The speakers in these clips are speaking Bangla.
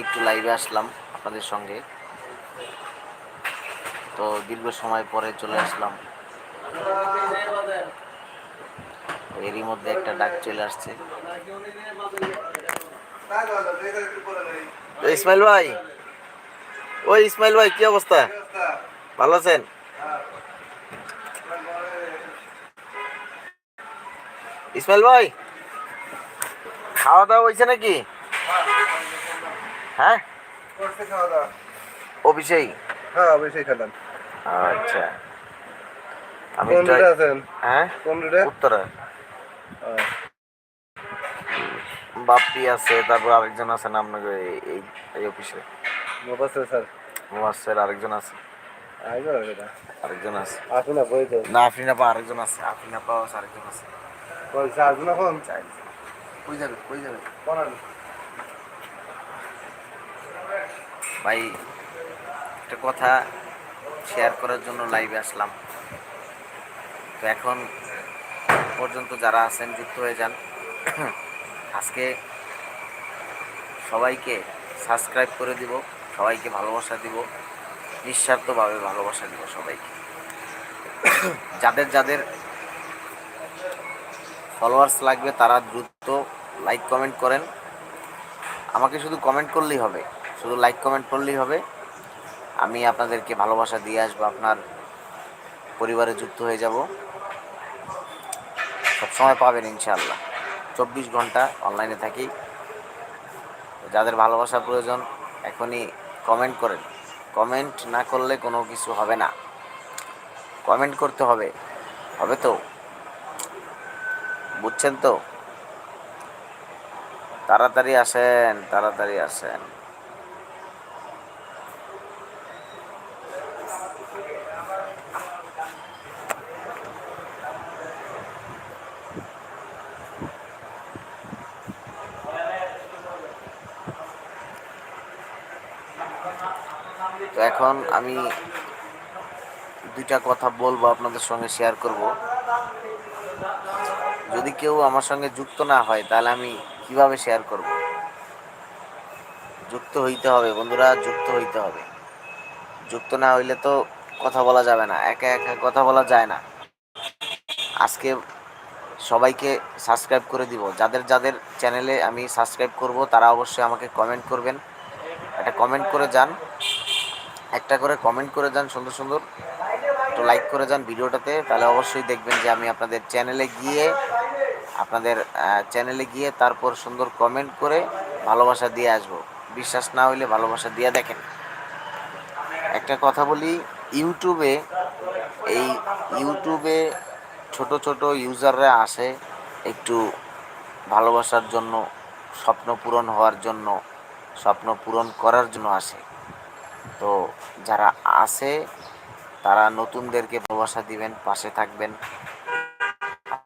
একটু লাইভে আসলাম আপনাদের সঙ্গে। তো দীর্ঘ সময় পরে চলে আসলাম। এরই মধ্যে একটা ডাক চলে আসছে। ইসমাইল ভাই। ওই ইসমাইল ভাই, কি অবস্থা? ভালো আছেন? ইসমাইল ভাই খাওয়া দাওয়া হয়েছে নাকি? হ্যাঁ? অফিসেই হ্যাঁ খেলাম। আচ্ছা। আমি কোন আছেন? হ্যাঁ? কোন উত্তরা। বাপ্পি আছে তারপর আরেকজন আছেন আপনাকে এই- এই অফিসে। মোবাসে স্যার। মোয়াসের আরেকজন আছে। আরেকজন আছে না বই তো না আফরিন আপা আরেকজন আছে। আছে আরেকজন আছে। এখন চাই। কই যাবে কই যাবে? কোন ভাই, একটা কথা শেয়ার করার জন্য লাইভে আসলাম। তো এখন পর্যন্ত যারা আছেন, যুক্ত হয়ে যান। আজকে সবাইকে সাবস্ক্রাইব করে দিব, সবাইকে ভালোবাসা দিব, নিঃস্বার্থভাবে ভালোবাসা দিব সবাইকে। যাদের যাদের ফলোয়ার্স লাগবে, তারা দ্রুত লাইক কমেন্ট করেন। আমাকে শুধু কমেন্ট করলেই হবে। শুধু লাইক কমেন্ট করলেই হবে। আমি আপনাদেরকে ভালোবাসা দিয়ে আসব, আপনার পরিবারে যুক্ত হয়ে যাব। সবসময় পাবেন ইনশাআল্লাহ। চব্বিশ ঘণ্টা অনলাইনে থাকি। যাদের ভালোবাসা প্রয়োজন, এখনই কমেন্ট করেন। কমেন্ট না করলে কোনো কিছু হবে না। কমেন্ট করতে হবে। হবে তো? বুঝছেন তো? তাড়াতাড়ি আসেন তাড়াতাড়ি আসেন। তো এখন আমি দুইটা কথা বলব আপনাদের সঙ্গে শেয়ার করব। যদি কেউ আমার সঙ্গে যুক্ত না হয়, তাহলে আমি কীভাবে শেয়ার করব? যুক্ত হইতে হবে, বন্ধুরা, যুক্ত হইতে হবে। যুক্ত না হইলে তো কথা বলা যাবে না, একা একা কথা বলা যায় না। আজকে সবাইকে সাবস্ক্রাইব করে দিব। যাদের যাদের চ্যানেলে আমি সাবস্ক্রাইব করব, তারা অবশ্যই আমাকে কমেন্ট করবেন। একটা কমেন্ট করে যান। একটা করে কমেন্ট করে যান সুন্দর সুন্দর। একটু লাইক করে যান ভিডিওটাতে। তাহলে অবশ্যই দেখবেন যে আমি আপনাদের চ্যানেলে গিয়ে, আপনাদের চ্যানেলে গিয়ে তারপর সুন্দর কমেন্ট করে ভালোবাসা দিয়ে আসব। বিশ্বাস না হইলে ভালোবাসা দিয়ে দেখেন। একটা কথা বলি, ইউটিউবে, এই ইউটিউবে ছোট ছোট ইউজাররা আসে একটু ভালোবাসার জন্য, স্বপ্ন পূরণ হওয়ার জন্য, স্বপ্ন পূরণ করার জন্য আসে। তো যারা আছে, তারা নতুনদেরকে ভালোবাসা দিবেন, পাশে থাকবেন।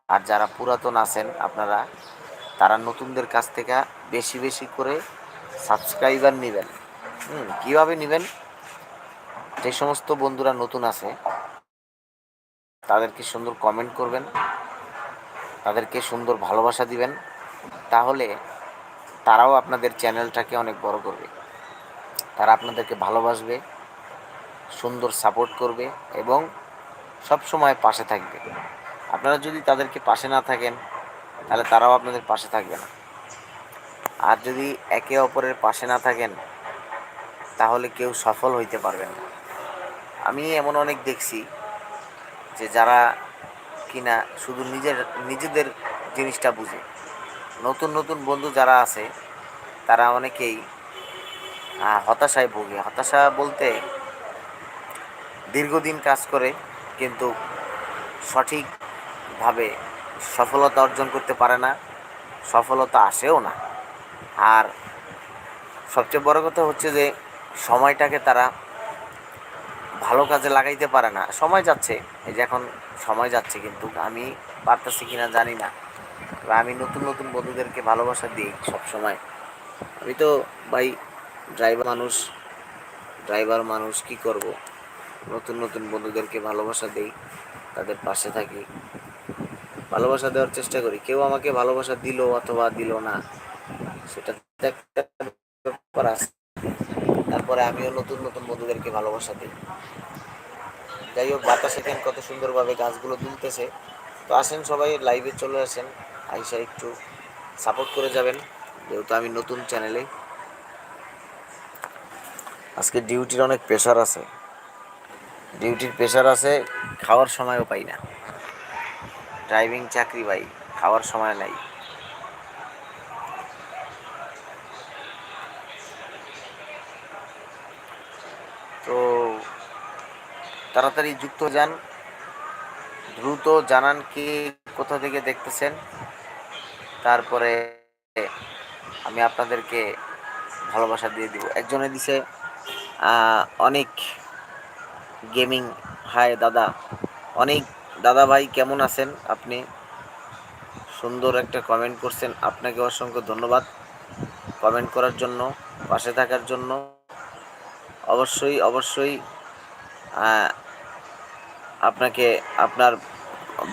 আর যারা পুরাতন আছেন, আপনারা, তারা নতুনদের কাছ থেকে বেশি বেশি করে সাবস্ক্রাইবার নেবেন। হুম, কীভাবে নেবেন? যে সমস্ত বন্ধুরা নতুন আছে, তাদেরকে সুন্দর কমেন্ট করবেন, তাদেরকে সুন্দর ভালোবাসা দিবেন, তাহলে তারাও আপনাদের চ্যানেলটাকে অনেক বড় করবে। তারা আপনাদেরকে ভালোবাসবে, সুন্দর সাপোর্ট করবে এবং সব সময় পাশে থাকবে। আপনারা যদি তাদেরকে পাশে না থাকেন, তাহলে তারাও আপনাদের পাশে থাকবে না। আর যদি একে অপরের পাশে না থাকেন, তাহলে কেউ সফল হইতে পারবেন না। আমি এমন অনেক দেখছি যে যারা কিনা শুধু নিজের, নিজেদের জিনিসটা বুঝে। নতুন নতুন বন্ধু যারা আছে, তারা অনেকেই হতাশায় ভোগে। হতাশা বলতে দীর্ঘদিন কাজ করে কিন্তু সঠিকভাবে সফলতা অর্জন করতে পারে না, সফলতা আসেও না। আর সবচেয়ে বড় কথা হচ্ছে যে, সময়টাকে তারা ভালো কাজে লাগাইতে পারে না। সময় যাচ্ছে, এই যে এখন সময় যাচ্ছে, কিন্তু আমি পারতেছি কিনা জানি না। আমি নতুন নতুন বন্ধুদেরকে ভালোবাসা দিই সব সময় আমি তো ভাই ড্রাইভার মানুষ ড্রাইভার মানুষ কি করব? নতুন নতুন বন্ধুদেরকে ভালোবাসা দেই, তাদের পাশে থাকি। ভালোবাসা দেওয়ার চেষ্টা করি। কেউ আমাকে ভালোবাসা দিল অথবা দিল না, সেটা একটা ব্যাপার আছে। তারপরে আমিও নতুন নতুন বন্ধুদেরকে ভালোবাসা দিই। যাই হোক, বাতাস এখানে কত সুন্দরভাবে গাছগুলো দুলতেছে। তো আসেন সবাই লাইভে চলে আসেন। আইসা একটু সাপোর্ট করে যাবেন। যেহেতু আমি নতুন চ্যানেলে আজকে ডিউটির অনেক প্রেশার আছে। ডিউটির প্রেশার আছে, খাওয়ার সময়ও পাই না। ড্রাইভিং চাকরি পাই, খাওয়ার সময় নাই। তো তাড়াতাড়ি যুক্ত যান। দ্রুত জানান কি কোথা থেকে দেখতেছেন। তারপরে আমি আপনাদেরকে ভালোবাসা দিয়ে দিব। একজনে দিছে অনেক গেমিং হায় দাদা। অনেক দাদা ভাই, কেমন আছেন আপনি? সুন্দর একটা কমেন্ট করছেন। আপনাকে অসংখ্য ধন্যবাদ কমেন্ট করার জন্য, পাশে থাকার জন্য। অবশ্যই অবশ্যই আপনাকে, আপনার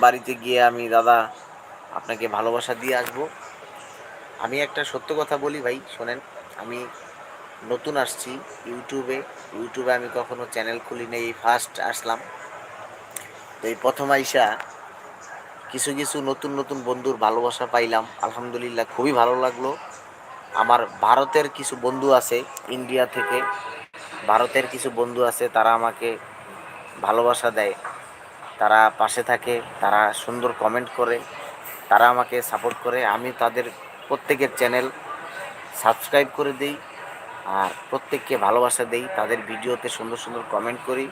বাড়িতে গিয়ে আমি দাদা আপনাকে ভালোবাসা দিয়ে আসব। আমি একটা সত্য কথা বলি ভাই, শোনেন। আমি নতুন আসছি ইউটিউবে। ইউটিউবে আমি কখনো চ্যানেল খুলি নেই, এই ফার্স্ট আসলাম। তো এই প্রথম আইসা কিছু কিছু নতুন নতুন বন্ধুর ভালোবাসা পাইলাম। আলহামদুলিল্লাহ খুবই ভালো লাগল। আমার ভারতের কিছু বন্ধু আছে ইন্ডিয়া থেকে। ভারতের কিছু বন্ধু আছে, তারা আমাকে ভালোবাসা দেয়। তারা পাশে থাকে, তারা সুন্দর কমেন্ট করে, তারা আমাকে সাপোর্ট করে। আমি তাদের প্রত্যেকের চ্যানেল সাবস্ক্রাইব করে দিই। আর প্রত্যেককে ভালোবাসা দেই, তাদের ভিডিওতে সুন্দর সুন্দর কমেন্ট করি,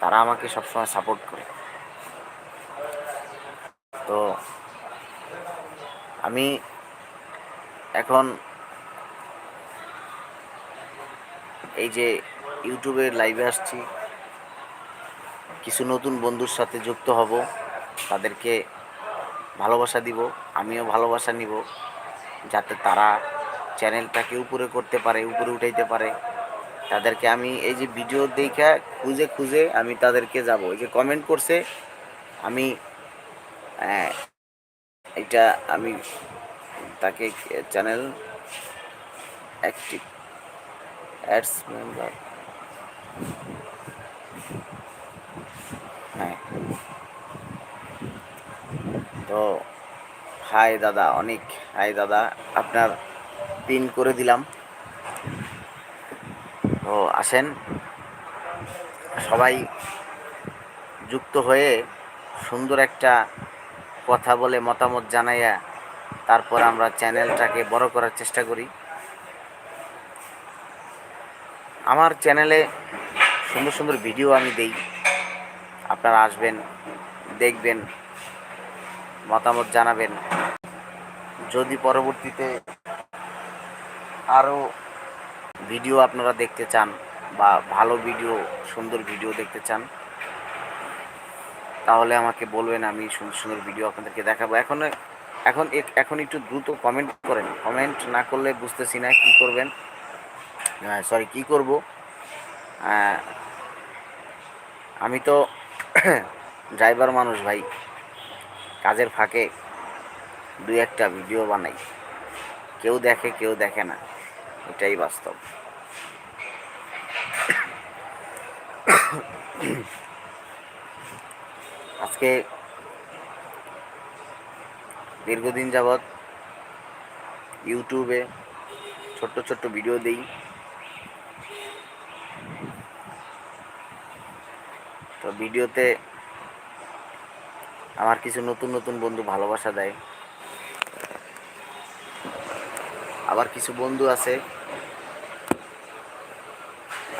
তারা আমাকে সবসময় সাপোর্ট করে। তো আমি এখন এই যে ইউটিউবে লাইভে আসছি, কিছু নতুন বন্ধুর সাথে যুক্ত হব, তাদেরকে ভালোবাসা দিব, আমিও ভালোবাসা নিব, যাতে তারা চ্যানেলটাকে উপরে করতে পারে উপরে উঠাইতে পারে। তাদেরকে আমি এই যে ভিডিও দেখা খুঁজে খুঁজে আমি তাদেরকে যাব। এই যে কমেন্ট করছে আমি আহ, এটা আমি তাকে চ্যানেল অ্যাক্টিভ অ্যাডস মেম্বার হ্যাঁ। তো হাই দাদা অনেক হাই দাদা আপনার পিন করে দিলাম। তো আসেন। সবাই যুক্ত হয়ে সুন্দর একটা কথা বলে মতামত জানাইয়া তারপর আমরা চ্যানেলটাকে বড় করার চেষ্টা করি। আমার চ্যানেলে সুন্দর সুন্দর ভিডিও আমি দেই। আপনারা আসবেন, দেখবেন, মতামত জানাবেন। যদি পরবর্তীতে আরও ভিডিও আপনারা দেখতে চান বা ভালো ভিডিও, সুন্দর ভিডিও দেখতে চান, তাহলে আমাকে বলবেন, আমি সুন্দর সুন্দর ভিডিও আপনাদেরকে দেখাবো। এখন এখন এখন একটু দ্রুত কমেন্ট করেন। কমেন্ট না করলে বুঝতেছি না কী করবেন। সরি কী করব? আমি তো ড্রাইভার মানুষ ভাই। কাজের ফাঁকে দুই একটা ভিডিও বানাই। কেউ দেখে কেউ দেখে না। এটাই বাস্তব। আজকে দীর্ঘদিন যাবৎ ইউটিউবে ছোট্ট ছোট্ট ভিডিও দেই। তো ভিডিওতে আমার কিছু নতুন নতুন বন্ধু ভালোবাসা দেয়। আবার কিছু বন্ধু আছে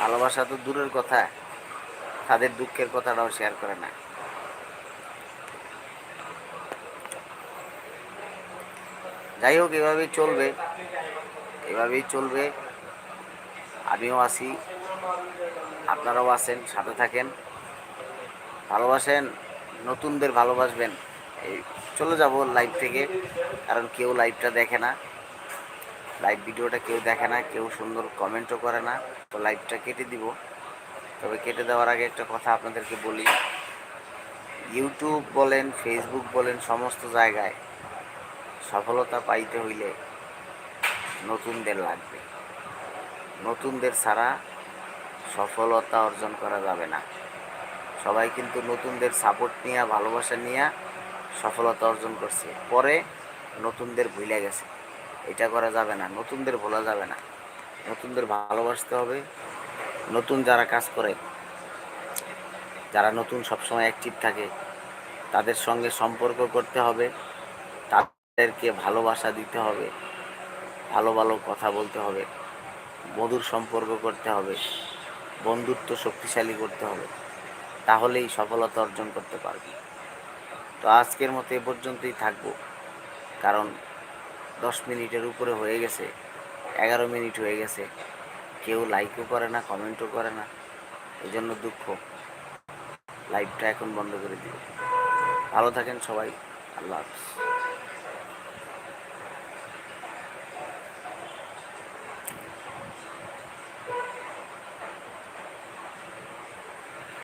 ভালোবাসা তো দূরের কথা, তাদের দুঃখের কথাটাও শেয়ার করে না। যাই হোক, এভাবেই চলবে এভাবেই চলবে। আমিও আসি আপনারাও আছেন, সাথে থাকেন। ভালোবাসেন, নতুনদের ভালোবাসবেন। এই, চলে যাব লাইভ থেকে, কারণ কেউ লাইভটা দেখে না। লাইভ ভিডিওটা কেউ দেখে না, কেউ সুন্দর কমেন্টও করে না, তো লাইভটা কেটে দিব। তবে কেটে দেওয়ার আগে একটা কথা আপনাদেরকে বলি। ইউটিউব বলেন ফেসবুক বলেন, সমস্ত জায়গায় সফলতা পাইতে হইলে নতুনদের লাগবে। নতুনদের ছাড়া সফলতা অর্জন করা যাবে না। সবাই কিন্তু নতুনদের সাপোর্ট নিয়ে, ভালোবাসা নিয়ে সফলতা অর্জন করছে। পরে নতুনদের ভুলে গেছে। এটা করা যাবে না, নতুনদের ভোলা যাবে না। নতুনদের ভালোবাসতে হবে। নতুন যারা কাজ করে, যারা নতুন সবসময় অ্যাক্টিভ থাকে, তাদের সঙ্গে সম্পর্ক করতে হবে, তাদেরকে ভালোবাসা দিতে হবে, ভালো ভালো কথা বলতে হবে, মধুর সম্পর্ক করতে হবে, বন্ধুত্ব শক্তিশালী করতে হবে, তাহলেই সফলতা অর্জন করতে পারবে। তো আজকের মতো এ পর্যন্তই থাকব। কারণ দশ মিনিটের উপরে হয়ে গেছে, এগারো মিনিট হয়ে গেছে। কেউ লাইকও করে না কমেন্টও করে না। এই জন্য দুঃখ। লাইভটা এখন বন্ধ করে দিবে ভালো থাকেন সবাই। আল্লাহ হাফিজ।